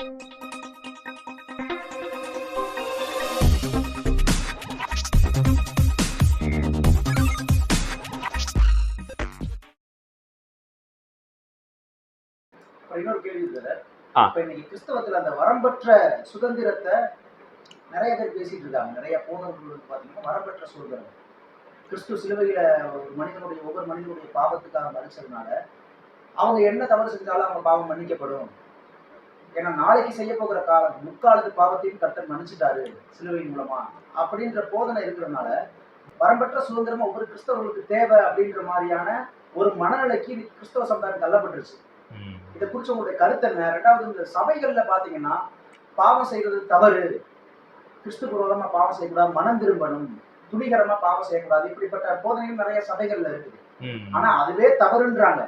இன்னொரு கேள்வி. இப்ப இன்னைக்கு கிறிஸ்தவத்துல அந்த வரம்பற்ற சுதந்திரத்தை நிறைய பேர் பேசிட்டு இருக்காங்க. நிறைய போதவர்கள் வந்து பாத்தீங்கன்னா வரம்பற்ற சுதந்திரம். கிறிஸ்து சிலுவையில ஒரு மனிதனுடைய ஒவ்வொரு மனிதனுடைய பாவத்துக்காக மறிச்சதுனால அவங்க என்ன தவறு செஞ்சாலும் அவங்க பாவம் மன்னிக்கப்படும். ஏன்னா நாளைக்கு செய்ய போகிற காலம் முக்காலத்து பாவத்தையும் கர்த்தர் மன்னிச்சிட்டாரு சிலுவையின் மூலமா. அப்படின்ற போதனை இருக்கிறதுனால வரம்பற்ற சுதந்திரம் ஒவ்வொரு கிறிஸ்தவர்களுக்கு தேவை அப்படின்ற மாதிரியான ஒரு மனநிலைக்கு கிறிஸ்தவ சமுதாயம் தள்ளப்பட்டுருச்சு. இதை குறிச்சு உங்களுடைய கருத்து என்ன? ரெண்டாவது இந்த சபைகள்ல பாத்தீங்கன்னா பாவம் செய்யறது தவறு. கிறிஸ்து பூர்வமா பாவம் செய்யக்கூடாது மனம் திரும்பணும் துணிகரமா பாவம் செய்யக்கூடாது இப்படிப்பட்ட போதனைகள் நிறைய சபைகள்ல இருக்குது. ஆனா அதுவே தவறுன்றாங்க.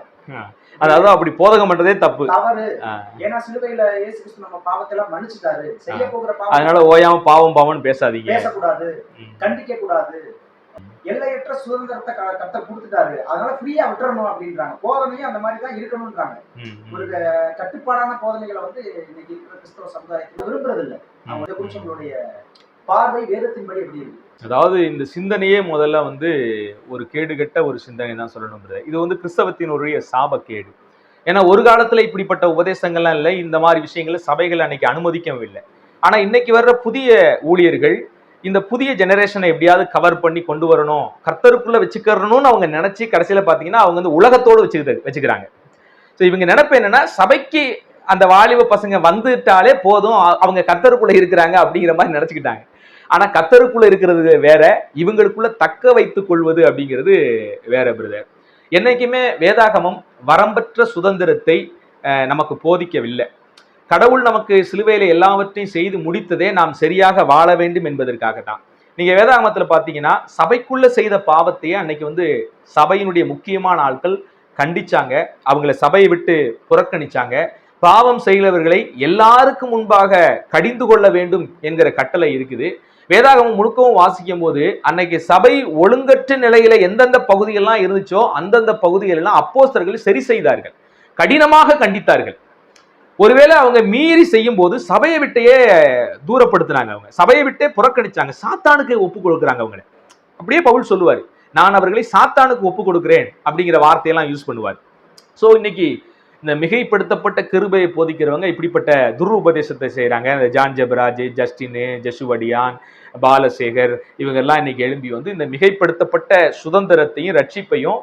அதாவது அப்படி போதகம் பண்றதே தப்பு. ஏன்னா சிலுவையில இயேசு கிறிஸ்து நம்ம பாவத்தை எல்லாம் மன்னிச்சுட்டாரு செய்ய போகிற பாவம் அதனால ஓயாம பாவம் பாவம்னு பேசாதீங்க. பேசக்கூடாது. கண்டிக்க கூடாது. எல்லையற்ற சுதந்திரத்தை க- கர்த்தர் கொடுத்துட்டாரு. அதனால ஃப்ரீயா விட்டுறணும் அப்படின்றாங்க. போதனையும் அந்த மாதிரி தான் இருக்கணும்ன்றாங்க. ஒரு கட்டுப்பாடான போதனைகளை வந்து இன்னைக்கு இருக்கிற கிறிஸ்தவ சமுதாயத்தில் விரும்புறது இல்லை அவங்க உங்களுடைய பார்வை வேதத்தின்படி எப்படி இருக்கு? அதாவது இந்த சிந்தனையே முதல்ல வந்து ஒரு கேடுகட்ட ஒரு சிந்தனை தான் சொல்லணும் இது வந்து கிறிஸ்தவத்தினுடைய சாபக்கேடு. ஏன்னா ஒரு காலத்துல இப்படிப்பட்ட உபதேசங்கள்லாம் இல்லை. இந்த மாதிரி விஷயங்களை சபைகள் அன்னைக்கு அனுமதிக்கவும் இல்லை. ஆனா இன்னைக்கு வர்ற புதிய ஊழியர்கள் இந்த புதிய ஜெனரேஷனை எப்படியாவது கவர் பண்ணி கொண்டு வரணும் கர்த்தருக்குள்ள வச்சுக்கிறணும்னு அவங்க நினைச்சு கடைசியில பாத்தீங்கன்னா அவங்க வந்து உலகத்தோடு வச்சுக்கிட்டு வச்சுக்கிறாங்க. ஸோ இவங்க நினைப்பு என்னன்னா சபைக்கு அந்த வாலிப பசங்க வந்துட்டாலே போதும் அவங்க கர்த்தருக்குள்ள இருக்கிறாங்க அப்படிங்கிற மாதிரி நினைச்சுக்கிட்டாங்க. ஆனா கத்தருக்குள்ள இருக்கிறது வேற இவங்களுக்குள்ள தக்க வைத்துக் கொள்வது அப்படிங்கிறது வேற பிரதர் என்னைக்குமே வேதாகமம் வரம்பற்ற சுதந்திரத்தை நமக்கு போதிக்கவில்லை. கடவுள் நமக்கு சிலுவையில எல்லாவற்றையும் செய்து முடித்ததே நாம் சரியாக வாழ வேண்டும் என்பதற்காக தான் நீங்க வேதாகமத்துல பாத்தீங்கன்னா சபைக்குள்ள செய்த பாவத்தையே அன்னைக்கு வந்து சபையினுடைய முக்கியமான ஆட்கள் கண்டிச்சாங்க. அவங்கள சபையை விட்டு புறக்கணிச்சாங்க. பாவம் செய்கிறவர்களை எல்லாருக்கும் முன்பாக கடிந்து கொள்ள வேண்டும் என்கிற கட்டளை இருக்குது. வேதாகமம் முழுக்கவும் வாசிக்கும் போது அன்னைக்கு சபை ஒழுங்கற்ற நிலையில எந்தெந்த பகுதிகள்லாம் இருந்துச்சோ அந்தந்த பகுதிகளெல்லாம் அப்போஸ்தர்கள் சரி செய்தார்கள். கடினமாக கண்டித்தார்கள். ஒருவேளை அவங்க மீறி செய்யும் போது சபையை விட்டையே தூரப்படுத்தினாங்க அவங்க. சபையை விட்டே புறக்கணிச்சாங்க. சாத்தானுக்கு ஒப்பு கொடுக்குறாங்க அவங்கள. அப்படியே பவுல் சொல்லுவார் நான் அவர்களை சாத்தானுக்கு ஒப்பு கொடுக்குறேன் அப்படிங்கிற வார்த்தையெல்லாம் யூஸ் பண்ணுவார். ஸோ இன்னைக்கு இந்த மிகைப்படுத்தப்பட்ட கிருபையை போதிக்கிறவங்க இப்படிப்பட்ட துருபதேசத்தை செய்கிறாங்க இந்த ஜான் ஜெபராஜ் ஜஸ்டின் ஜசுவடியான் பாலசேகர் இவங்கெல்லாம் இன்னைக்கு எழும்பி வந்து இந்த மிகைப்படுத்தப்பட்ட சுதந்திரத்தையும் ரட்சிப்பையும்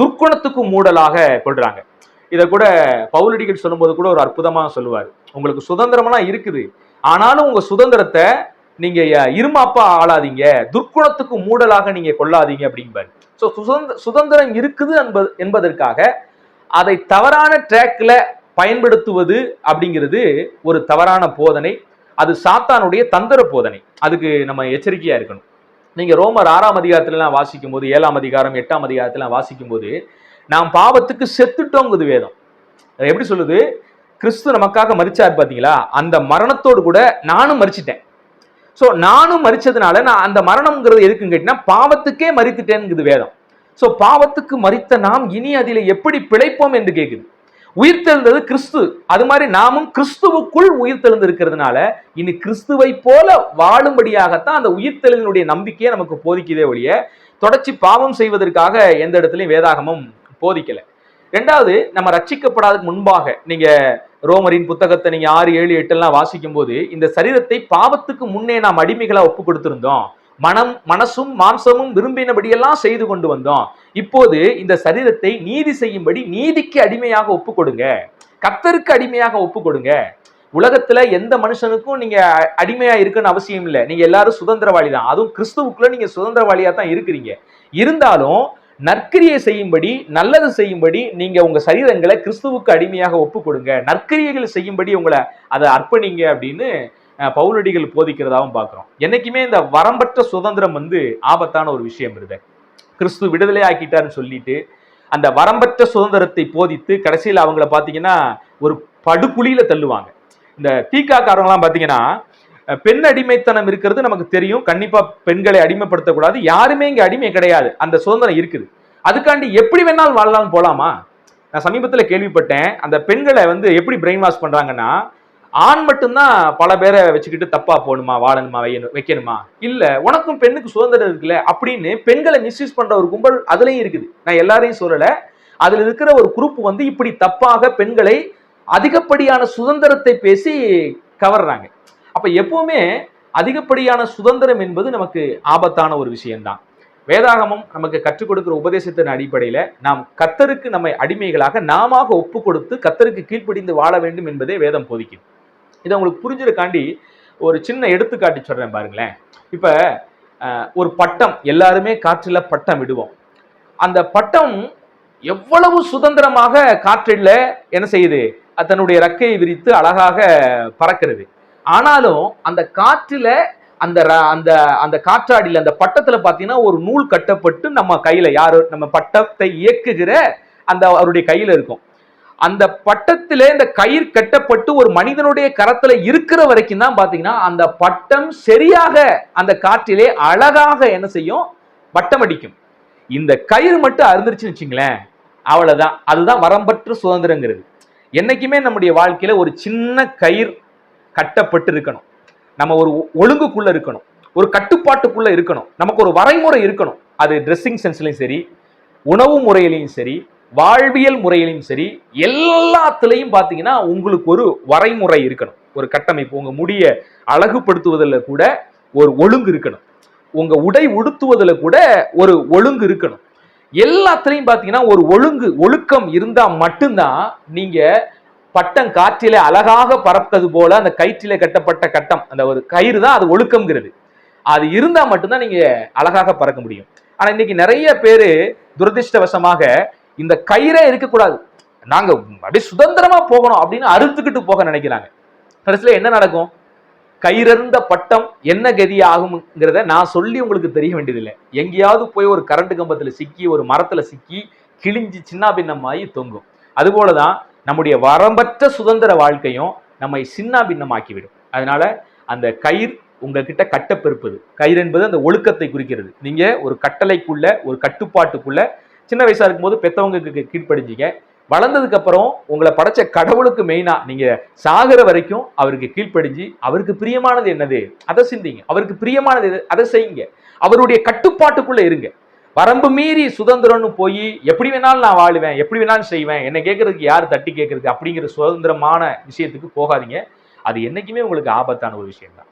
துர்க்குணத்துக்கு மூடலாக கொள்றாங்க. இதை கூட பவுலடிகள் சொல்லும்போது கூட ஒரு அற்புதமாக சொல்லுவார். உங்களுக்கு சுதந்திரமெல்லாம் இருக்குது. ஆனாலும் உங்கள் சுதந்திரத்தை நீங்க இருமாப்பா ஆளாதீங்க. துர்க்குணத்துக்கு மூடலாக நீங்க கொள்ளாதீங்க அப்படிம்பாரு. ஸோ சுதந்திர சுதந்திரம் இருக்குது என்பது என்பதற்காக அதை தவறான ட்ராக்ல பயன்படுத்துவது அப்படிங்கிறது ஒரு தவறான போதனை. அது சாத்தானுடைய தந்திர போதனை. அதுக்கு நம்ம எச்சரிக்கையா இருக்கணும். நீங்க ரோமர் ஆறாம் அதிகாரத்துலலாம் வாசிக்கும் போது ஏழாம் அதிகாரம் எட்டாம் அதிகாரத்துலாம் வாசிக்கும் போது நாம் பாவத்துக்கு செத்துட்டோங்குது வேதம். எப்படி சொல்லுது? கிறிஸ்து நமக்காக மரிச்சார் பார்த்தீங்களா அந்த மரணத்தோடு கூட நானும் மறிச்சிட்டேன் ஸோ நானும் மறிச்சதுனால நான் அந்த மரணம்ங்கிறது எதுக்குன்னு கேட்டீங்கன்னா பாவத்துக்கே மறித்துட்டேன்ங்குது வேதம். ஸோ பாவத்துக்கு மறித்த நாம் இனி அதில் எப்படி பிழைப்போம் என்று கேட்குது உயிர்த்தெழுந்தது கிறிஸ்து. அது மாதிரி நாமும் கிறிஸ்துவுக்குள் உயிர்த்தெழுந்து இருக்கிறதுனால இனி கிறிஸ்துவை போல வாழும்படியாகத்தான் அந்த உயிர்த்தெழுதலுடைய நம்பிக்கையை நமக்கு போதிக்குதே ஒழிய தொடர்ச்சி பாவம் செய்வதற்காக எந்த இடத்துலையும் வேதாகமும் போதிக்கல. ரெண்டாவது நம்ம ரட்சிக்கப்படாததுக்கு முன்பாக நீங்க ரோமரின் புத்தகத்தை நீங்க ஆறு ஏழு எட்டெல்லாம் வாசிக்கும் போது இந்த சரீரத்தை பாவத்துக்கு முன்னே நாம் அடிமைகளா ஒப்பு கொடுத்திருந்தோம். மனம் மனசும் மாம்சமும் விரும்பினபடியெல்லாம் செய்து கொண்டு வந்தோம். இப்போது இந்த சரீரத்தை நீதி செய்யும்படி நீதிக்கு அடிமையாக ஒப்பு கொடுங்க. கத்தருக்கு அடிமையாக ஒப்பு கொடுங்க. உலகத்துல எந்த மனுஷனுக்கும் நீங்க அடிமையா இருக்குன்னு அவசியம் இல்லை. நீங்க எல்லாரும் சுதந்திரவாளி தான் அதுவும் கிறிஸ்துவுக்குள்ள நீங்க சுதந்திரவாளியா தான் இருக்கிறீங்க. இருந்தாலும் நற்கிரியை செய்யும்படி நல்லது செய்யும்படி நீங்க உங்க சரீரங்களை கிறிஸ்துவுக்கு அடிமையாக ஒப்பு கொடுங்க. நற்கிரியைகள் செய்யும்படி உங்களை அதை அர்ப்பணிங்க அப்படின்னு பவுலடிகள் போதிக்கிறதாகவும் பார்க்குறோம். என்னைக்குமே இந்த வரம்பற்ற சுதந்திரம் வந்து ஆபத்தான ஒரு விஷயம் இருது கிறிஸ்து விடுதலை ஆக்கிட்டாருன்னு சொல்லிட்டு அந்த வரம்பற்ற சுதந்திரத்தை போதித்து கடைசியில் அவங்கள பார்த்தீங்கன்னா ஒரு படுகுழியில தள்ளுவாங்க. இந்த தீக்காக்காரங்களாம் பார்த்தீங்கன்னா பெண் அடிமைத்தனம் இருக்கிறது நமக்கு தெரியும். கண்டிப்பா பெண்களை அடிமைப்படுத்தக்கூடாது. யாருமே இங்க அடிமை கிடையாது. அந்த சுதந்திரம் இருக்குது. அதுக்காண்டி எப்படி வேணாலும் வாழலாம் போலாமா? நான் சமீபத்தில் கேள்விப்பட்டேன். அந்த பெண்களை வந்து எப்படி பிரெயின் வாஷ் பண்றாங்கன்னா ஆண் மட்டும்தான் பல பேரை வச்சுக்கிட்டு தப்பா போகணுமா வாழணுமா வையணும் வைக்கணுமா? இல்ல உனக்கும் பெண்ணுக்கு சுதந்திரம் இருக்குல்ல அப்படின்னு பெண்களை மிஸ்யூஸ் பண்ற ஒரு கும்பல் அதுலயும் இருக்குது. நான் எல்லாரையும் சொல்லல. அதுல இருக்கிற ஒரு குரூப் வந்து இப்படி தப்பாக பெண்களை அதிகப்படியான சுதந்திரத்தை பேசி கவர்றாங்க. அப்ப எப்பவுமே அதிகப்படியான சுதந்திரம் என்பது நமக்கு ஆபத்தான ஒரு விஷயம்தான். வேதாகமம் நமக்கு கற்றுக் கொடுக்கிற உபதேசத்தின் அடிப்படையில நாம் கத்தருக்கு நம்மை அடிமைகளாக நாம ஒப்பு கொடுத்து கத்தருக்கு கீழ்ப்படிந்து வாழ வேண்டும் என்பதே வேதம் போதிக்குது. இதை உங்களுக்கு புரிஞ்சிருக்காண்டி ஒரு சின்ன எடுத்துக்காட்டி சொல்றேன் பாருங்களேன். இப்ப ஒரு பட்டம் எல்லாருமே காற்றில் பட்டம் விடுவோம் அந்த பட்டம் எவ்வளவு சுதந்திரமாக காற்றில் என்ன செய்யுது? தன்னுடைய ரக்கையை விரித்து அழகாக பறக்கிறது. ஆனாலும் அந்த காற்றில் அந்த ர- அந்த அந்த காற்றாடியில் அந்த பட்டத்தில் பார்த்தீங்கன்னா ஒரு நூல் கட்டப்பட்டு நம்ம கையில் யார் நம்ம பட்டத்தை இயக்குகிற அந்த அவருடைய கையில் இருக்கும். அந்த பட்டத்திலே இந்த கயிறு கட்டப்பட்டு ஒரு மனிதனுடைய கரத்துல இருக்கிற வரைக்கும் தான் பாத்தீங்கன்னா அந்த பட்டம் சரியாக அந்த காற்றிலே அழகாக என்ன செய்யும்? வட்டம் அடிக்கும். இந்த கயிறு மட்டும் அருந்துருச்சுன்னு வச்சுங்களேன் அவ்வளவுதான். அதுதான் வரம்பற்ற சுதந்திரங்கிறது. என்னைக்குமே நம்முடைய வாழ்க்கையில ஒரு சின்ன கயிறு கட்டப்பட்டு இருக்கணும். நம்ம ஒரு ஒழுங்குக்குள்ளே ஒழுங்குக்குள்ள இருக்கணும். ஒரு கட்டுப்பாட்டுக்குள்ள இருக்கணும். நமக்கு ஒரு வரைமுறை இருக்கணும். அது ட்ரெஸ்ஸிங் சென்ஸ்லையும் சரி உணவு முறையிலையும் சரி வாழ்வியல் முறையிலையும் சரி எல்லாத்துலேயும் பார்த்தீங்கன்னா உங்களுக்கு ஒரு வரைமுறை இருக்கணும். ஒரு கட்டமைப்பு உங்கள் முடிய அழகுபடுத்துவதில் கூட ஒரு ஒழுங்கு இருக்கணும். உங்கள் உடை உடுத்துவதில் கூட ஒரு ஒழுங்கு இருக்கணும். எல்லாத்துலேயும் பார்த்தீங்கன்னா ஒரு ஒழுங்கு ஒழுக்கம் இருந்தால் மட்டும்தான் நீங்கள் பட்டம் காற்றிலே அழகாக பறப்பது போல அந்த கயிற்றிலே கட்டப்பட்ட கட்டம் அந்த ஒரு கயிறு தான் அது ஒழுக்கம்ங்கிறது. அது இருந்தால் மட்டும்தான் நீங்கள் அழகாக பறக்க முடியும். ஆனால் இன்னைக்கு நிறைய பேர் துரதிர்ஷ்டவசமாக இந்த கயிறே இருக்கக்கூடாது. நாங்க அப்படியே சுதந்திரமா போகணும் அப்படின்னு அறுத்துக்கிட்டு போக நினைக்கிறாங்க. கடைசியில என்ன நடக்கும்? கயிறந்த பட்டம் என்ன கதி ஆகுங்கிறத நான் சொல்லி உங்களுக்கு தெரிய வேண்டியதில்லை. எங்கேயாவது போய் ஒரு கரண்ட் கம்பத்துல சிக்கி ஒரு மரத்துல சிக்கி கிழிஞ்சு சின்ன பின்னமாகி தொங்கும். அதுபோலதான் நம்முடைய வரம்பற்ற சுதந்திர வாழ்க்கையும் நம்மை சின்ன பின்னமாக்கிவிடும். அதனால அந்த கயிறு உங்ககிட்ட கட்டப்பெருப்பது. கயிறு என்பது அந்த ஒழுக்கத்தை குறிக்கிறது. நீங்க ஒரு கட்டளைக்குள்ள ஒரு கட்டுப்பாட்டுக்குள்ள சின்ன வயசா இருக்கும்போது பெத்தவங்களுக்கு கீழ்ப்படிஞ்சிங்க. வளர்ந்ததுக்கு அப்புறம் உங்களை படைச்ச கடவுளுக்கு மெயினா நீங்க சாகிற வரைக்கும் அவருக்கு கீழ்ப்படிஞ்சு அவருக்கு பிரியமானது என்னது? அதை சிந்திங்க. அவருக்கு பிரியமானது எது? அதை செய்யுங்க. அவருடைய கட்டுப்பாட்டுக்குள்ள இருங்க. வரம்பு மீறி சுதந்திரம்னு போய் எப்படி வேணாலும் நான் வாழுவேன் எப்படி வேணாலும் செய்வேன் என்னை கேட்கறதுக்கு யார் தட்டி கேட்கறது? அப்படிங்கிற சுதந்திரமான விஷயத்துக்கு போகாதீங்க. அது என்னைக்குமே உங்களுக்கு ஆபத்தான ஒரு விஷயம் தான்